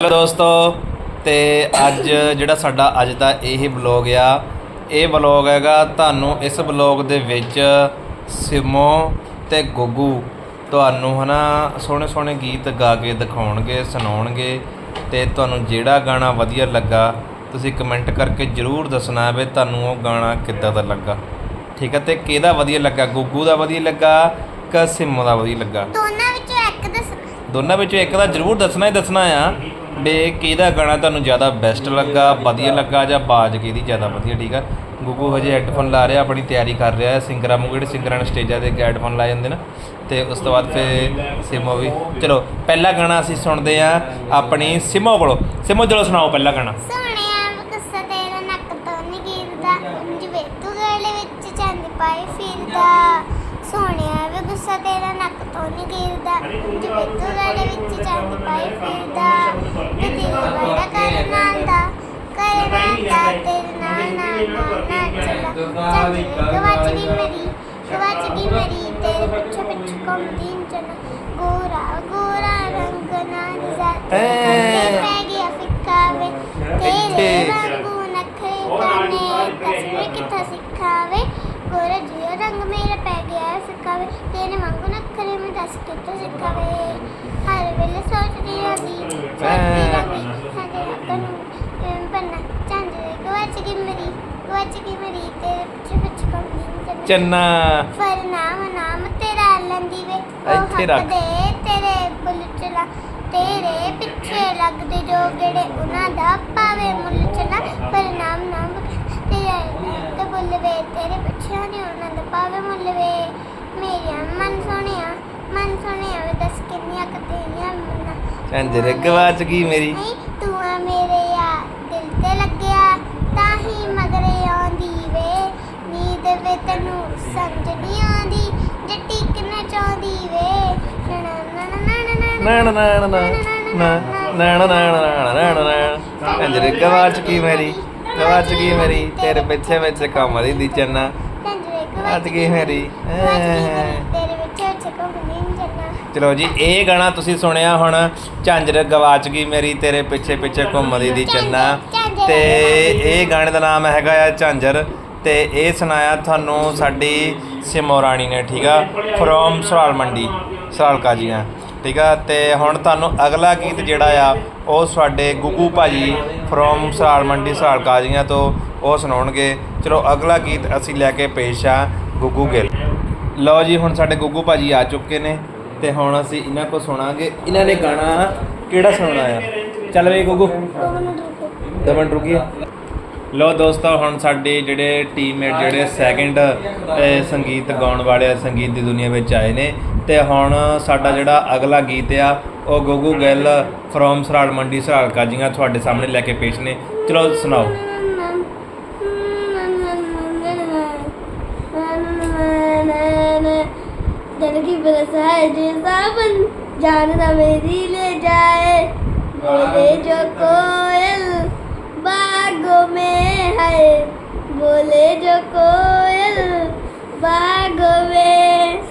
Hello ਦੋਸਤੋ ਤੇ ਅੱਜ ਜਿਹੜਾ ਸਾਡਾ ਅੱਜ ਦਾ ਇਹ ਬਲੌਗ ਆ ਇਹ ਬਲੌਗ ਹੈਗਾ ਤੁਹਾਨੂੰ ਇਸ ਬਲੌਗ ਦੇ ਵਿੱਚ ਸਿਮੋ ਤੇ ਗੁੱਗੂ ਤੁਹਾਨੂੰ ਹਨਾ ਸੋਹਣੇ ਸੋਹਣੇ ਗੀਤ ਗਾ ਕੇ ਦਿਖਾਉਣਗੇ ਸੁਣਾਉਣਗੇ ਤੇ ਤੁਹਾਨੂੰ ਜਿਹੜਾ ਗਾਣਾ ਵਧੀਆ ਲੱਗਾ ਤੁਸੀਂ ਕਮੈਂਟ ਕਰਕੇ ਜਰੂਰ ਦੱਸਣਾ ਵੀ ਤੁਹਾਨੂੰ ਉਹ ਗਾਣਾ ਕਿੱਦਾਂ ਦਾ ਲੱਗਾ। ਠੀਕ ਹੈ ਤੇ ਕਿਹਦਾ ਵਧੀਆ ਲੱਗਾ? ਗੁੱਗੂ ਦਾ ਵਧੀਆ ਲੱਗਾ ਕਿ ਸਿਮੋ ਦਾ ਵਧੀਆ ਲੱਗਾ? ਦੋਨਾਂ ਵਿੱਚੋਂ ਇੱਕ ਦੱਸਣਾ ਦੋਨਾਂ ਵਿੱਚੋਂ ਇੱਕ ਦਾ ਜ਼ਰੂਰ ਦੱਸਣਾ ਹੀ ਦੱਸਣਾ ਆ। ਬੇ ਕਿਹਦਾ ਗਾਣਾ ਤੁਹਾਨੂੰ ਜ਼ਿਆਦਾ ਬੈਸਟ ਲੱਗਾ, ਵਧੀਆ ਲੱਗਾ ਜਾਂ ਬਾਜ ਕਿਹਦੀ ਜ਼ਿਆਦਾ ਵਧੀਆ, ਠੀਕ ਆ? ਗੁੱਗੂ ਹਜੇ ਹੈੱਡਫੋਨ ਲਾ ਰਿਹਾ, ਆਪਣੀ ਤਿਆਰੀ ਕਰ ਰਿਹਾ ਹੈ। ਸਿੰਗਰਾਂ ਨੂੰ ਜਿਹੜੇ ਸਿੰਗਰਾਂ ਨੇ ਸਟੇਜਾਂ ਤੇ ਹੈੱਡਫੋਨ ਲਾਏ ਹੁੰਦੇ ਨਾ। ਤੇ ਉਸ ਤੋਂ ਬਾਅਦ ਫਿਰ ਸਿਮੋ ਵੀ। ਚਲੋ, ਪਹਿਲਾ ਗਾਣਾ ਅਸੀਂ ਸੁਣਦੇ ਆ ਆਪਣੀ ਸਿਮੋ ਕੋਲੋਂ। ਸਿਮੋ, ਚਲੋ ਸੁਣਾਓ ਪਹਿਲਾ ਗਾਣਾ। ਸੋਹਣਿਆ ਵਕਸਾ ਤੇਰਾ ਨੱਕ ਤੋਂ ਨੀ ਗਿਰਦਾ। ਉਂਝ ਵੇ ਤੂੰ ਗਲੇ ਵਿੱਚ ਚੰਦ ਪਾਈ ਫਿਰਦਾ। ਸੋਹਣਿਆ ਵਕਸਾ ਤੇਰਾ ਨੱਕ ਤੋਂ ਨੀ ਗਿਰਦਾ ਉਂਝ ਵੇ ਤੂੰ ਗਲੇ ਵਿੱਚ ਚੰਦ ਪਾਈ ਫਿਰਦਾ ਤੇ ਦਿਲ ਬੜਾ ਕਰਨ ਆਂਦਾ ਕਰਨ ਆਂਦਾ ਤੇਰੇ ਨਾਲ ਨਾਲ ਨਾਲ ਨਾਲ ਚੱਲਾ ਚੱਲ ਗਵਾਚ ਗਈ ਮੇਰੀ ਗਵਾਚ ਗਈ ਮੇਰੀ ਤੇਰੇ ਪਿੱਛੇ ਪਿੱਛੇ ਘੁੰਮਦੀ ਚੰਨ ਗੋਰਾ ਗੋਰਾ ਰੰਗ ਨਾਲ ਨਿਜ਼ਾਤ ਐ। ਪੈ ਗਿਆ ਫਿੱਕਾ ਵੇ ਤੇਰੇ ਵਾਂਗੂ ਨਖਰੇ ਕਰਨੇ ਤਸਵੀਰ ਕਿੱਥਾ ਸਿੱਖਾਵੇ ਗੋਰਾ ਜਿਹਾ ਰੰਗ ਮੇਰਾ ਪੈ ਗਿਆ ਹੈ ਫਿੱਕਾ ਵੇ ਤੇਰੇ ਵਾਂਗੂ ਨਖਰੇ ਮੈਂ ਦੱਸ ਕਿੱਥੋਂ ਸਿੱਖਾਵੇ ਹਰ ਵੇਲੇ ਸੋਚਦੀ ਰਹੀ ਸੋਚਦੀ ਰਹੀ ਸਾਡੇ ਹੱਥਾਂ ਨੂੰ ਬੰਨਾ ਚਾਂਦੇ ਗਵਾਚ ਗਈ ਮੇਰੀ ਗਵਾਚ ਗਈ ਮੇਰੀ ਤੇਰੇ ਪਿੱਛੇ ਪਿੱਛੇ ਚੱਲ ਚੰਨਾ। ਪਰ ਨਾਮ ਨਾਮ ਤੇਰਾ ਲੰਦੀ ਵੇ ਇੱਥੇ ਰੱਖ। ਦੇ ਤੇਰੇ ਬੁੱਲ ਚਲਾ ਤੇਰੇ ਪਿੱਛੇ ਲੱਗਦੇ ਜੋ ਗੜੇ ਉਹਨਾਂ ਦਾ ਪਾਵੇ ਮੁੱਲ ਚਲਾ ਪਰ ਨਾਮ ਨਾਮ ਤੇਰਾ ਤੇ ਬੁੱਲ ਵੇ ਤੇਰੇ ਪਿੱਛੇ ਨਹੀਂ ਉਹਨਾਂ ਦਾ ਪਾਵੇ ਮੁੱਲ ਵੇ ਮੇਰੀਆਂ ਮਨ ਸੋਹਣਿਆ ਮਨ ਸੋਹਣਿਆ ਵੇ ਦੱਸ ਕਿੰਨੀਆਂ ਕਤੇਰੀਆਂ ਮਨਾ ਝਾਂਜਰ ਗਵਾਚ ਗਈ ਮੇਰੀ ਨਹੀਂ ਤੂੰ ਆ ਮੇਰੇ ਆ ਦਿਲ ਤੇ ਲੱਗਿਆ ਤਾਂ ਹੀ ਮਗਰੇ ਆਉਂਦੀ ਵੇ ਨੀਂਦ ਵੇ ਤੈਨੂੰ ਸਮਝ ਨਹੀਂ ਆਉਂਦੀ ਜੇ ਟਿਕਣਾ ਚਾਹੁੰਦੀ ਵੇ ਨਾ ਨਾ ਨਾ ਨਾ ਨਾ ਨਾ ਨਾ ਨਾ ਨਾ ਨਾ ਨਾ ਨਾ ਨਾ ਨਾ ਨਾ ਨਾ ਝਾਂਜਰ ਗਵਾਚ ਗਈ ਮੇਰੀ ਗਵਾਚ ਗਈ ਮੇਰੀ ਤੇਰੇ ਪਿੱਛੇ ਪਿੱਛੇ ਘੁੰਮਦੀ ਦੀ ਚੰਨਾ ਗਵਾਚ ਗਈ ਮੇਰੀ ਚਲੋ ਜੀ, ਇਹ ਗਾਣਾ ਤੁਸੀਂ ਸੁਣਿਆ ਹੁਣ, ਝਾਂਜਰ ਗਵਾਚ ਗਈ ਮੇਰੀ, ਤੇਰੇ ਪਿੱਛੇ ਪਿੱਛੇ ਘੁੰਮਦੀ ਦੀ ਚੰਨਾ। ਤੇ ਇਹ ਗਾਣੇ ਦਾ ਨਾਮ ਹੈਗਾ ਆ ਝਾਂਜਰ, ਤੇ ਇਹ ਸੁਣਾਇਆ ਤੁਹਾਨੂੰ ਸਾਡੀ ਸਿਮੋ ਰਾਣੀ ਨੇ, ਠੀਕ ਆ? ਫਰੋਮ ਸਰਾਲ ਮੰਡੀ ਸਰਾਲਕਾ ਜੀਆਂ ਠੀਕ ਆ? ਤੇ ਹੁਣ ਤੁਹਾਨੂੰ ਅਗਲਾ ਗੀਤ ਜਿਹੜਾ ਆ, ਉਹ ਸਾਡੇ ਗੁੱਗੂ ਭਾਜੀ ਫਰੋਮ ਸਰਾਲ ਮੰਡੀ ਸਰਾਲਕਾ ਜੀਆਂ ਤੋਂ ਉਹ ਸੁਣਾਉਣਗੇ। ਚਲੋ, ਅਗਲਾ ਗੀਤ ਅਸੀਂ ਲੈ ਕੇ ਪੇਸ਼ ਆ ਗੁੱਗੂ ਗਿੱਲ। ਲਓ ਜੀ, ਹੁਣ ਸਾਡੇ ਗੁੱਗੂ ਭਾਜੀ ਆ ਚੁੱਕੇ ਨੇ। ਤੇ ਹੁਣ ਅਸੀਂ ਇਹਨਾਂ ਕੋ ਸੁਣਾਂਗੇ। ਇਹਨਾਂ ਨੇ ਗਾਣਾ ਕਿਹੜਾ ਸੁਣਾਉਣਾ ਆ ਚੱਲ ਵੇ ਗੁੱਗੂ। ਦਮਨ ਰੁਕੀ ਲਓ ਦੋਸਤੋ, ਹੁਣ ਸਾਡੇ ਜਿਹੜੇ ਟੀਮਮੇਟ ਜਿਹੜੇ ਸੈਕਿੰਡ ਸੰਗੀਤ ਗਾਉਣ ਵਾਲੇ ਸੰਗੀਤ ਦੀ ਦੁਨੀਆ ਵਿੱਚ ਆਏ ਨੇ। ਤੇ ਹੁਣ ਸਾਡਾ ਜਿਹੜਾ ਅਗਲਾ ਗੀਤ ਆ, ਉਹ ਗੋਗੂ ਗਿੱਲ ਫਰੋਮ ਸਰਾਲ ਮੰਡੀ, ਸਰਾਲ ਕਾਜੀਆਂ ਤੁਹਾਡੇ ਸਾਹਮਣੇ ਲੈ ਕੇ ਪੇਸ਼ ਨੇ। ਚਲੋ ਸੁਣਾਓ। ನನಗೆ ಬರಸಾಯ ಸಾಬನ್ ಜಾನ ಮೇರಿಲೆ ಜಾಯ मेरे जो कोयल बागों में है बोले जो कोयल बागों में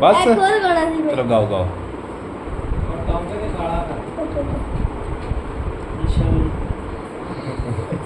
बस और गाओ गाओ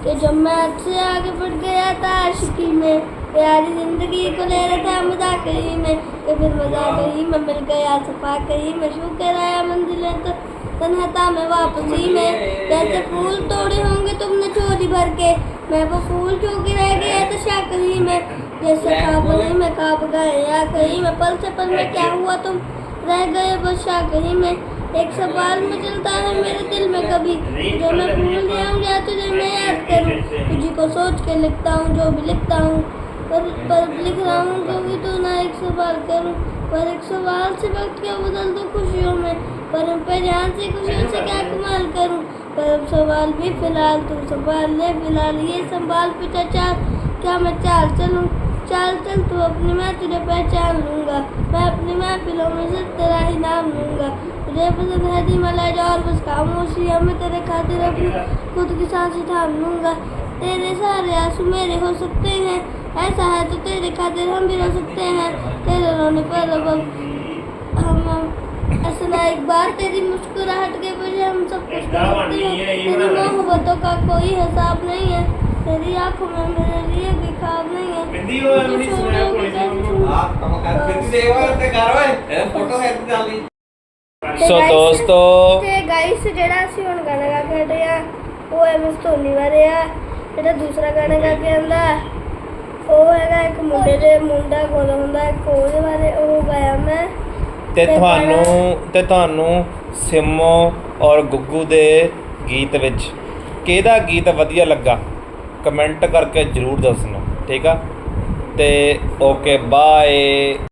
کہ جب میں سے آگے بڑھ گیا تھا عاشقی میں پیاری زندگی کو لے رہا تھا مزہ کری میں کہ پھر مزہ کری میں مل گیا صفا کری میں شو کرایا منزل تو تنہا تھا میں واپسی میں۔ جیسے پھول توڑے ہوں گے تم نے چوری بھر کے۔ میں وہ پھول چھو کے رہ گیا تو شاکری میں۔ جیسے خواب میں خواب گیا کہیں میں پل سے پل میں کیا ہوا تم؟ रह गए बस शाकरी में एक सवाल में चलता है मेरे दिल में कभी जो मैं भूल जाऊं या तुझे मैं याद करूं तुझी को सोच के लिखता हूँ जो भी लिखता हूँ पर पर लिख रहा हूँ क्योंकि तू ना एक सवाल करूं पर एक सवाल से वक्त क्या बदल दूं खुशियों में पर उन पे ध्यान से खुशियों से क्या कमाल करूं पर अब सवाल भी फिलहाल तू संभाल ले फिलहाल ये संभाल पिता चाल क्या मैं चाल चलूं چل چل تو اپنی میں تجھے پہچان لوں گا۔ میں اپنی محفلوں میں سے تیرا ہی نام لوں گا۔ تجھے پسند ہے دی ملا جا اور بس خاموشی میں تیرے خاطر اپنی خود کی سانس تھام لوں گا۔ تیرے سارے آنسو میرے ہو سکتے ہیں۔ ایسا ہے تو تیرے خاطر ہم بھی رو سکتے ہیں۔ تیرے رونے پر ہم اصلا ایک بار تیری مسکراہٹ کے پیچھے ہم سب کچھ کر ہیں۔ تیری محبتوں کا کوئی حساب نہیں ہے۔ रही। मोहब्बतों का कोई हिसाब नहीं है तेरी आंखों में मेरे लिए भी ख्वाब नहीं है ਕਹਿੰਦੀ ਉਹ तुझे ਨਹੀਂ छोड़ने ਸੁਣਿਆ की ਕੋਈ कैसे ਸੀ ਆਪ ਕੰਮ ਕਰ ਫਿਰ ਦੇਵਾ ਤੇ ਕਰ ਓਏ ਇਹ ਫੋਟੋ ਹੈ ਤੇ ਚੱਲ ਸੋ guys, ਦੋਸਤੋ ਤੇ ਗਾਇਸ ਜਿਹੜਾ ਅਸੀਂ ਹੁਣ ਗਾਣਾ ਗਾ ਕੇ ਹਟੇ ਆ ਉਹ ਐਮ ਧੋਨੀ ਬਾਰੇ ਆ ਜਿਹੜਾ ਦੂਸਰਾ ਗਾਣਾ ਗਾ ਕੇ ਆਂਦਾ ਉਹ ਹੈਗਾ ਇੱਕ ਮੁੰਡੇ ਦੇ ਮੁੰਡਾ ਕੋਲ ਹੁੰਦਾ ਇੱਕ ਉਹਦੇ ਬਾਰੇ ਉਹ ਗਾਇਆ ਮੈਂ ਤੇ ਤੇ ਤੁਹਾਨੂੰ ਤੇ ਤੁਹਾਨੂੰ ਸਿਮੋ ਔਰ ਗੁੱਗੂ ਦੇ ਗੀਤ ਵਿੱਚ ਕਿਹਦਾ ਗੀਤ ਵਧੀਆ ਲੱਗਾ ਕਮੈਂਟ ਕਰਕੇ ਜਰੂਰ ਦੱਸਣਾ ਠੀਕ ਆ? ਤੇ ਓਕੇ ਬਾਏ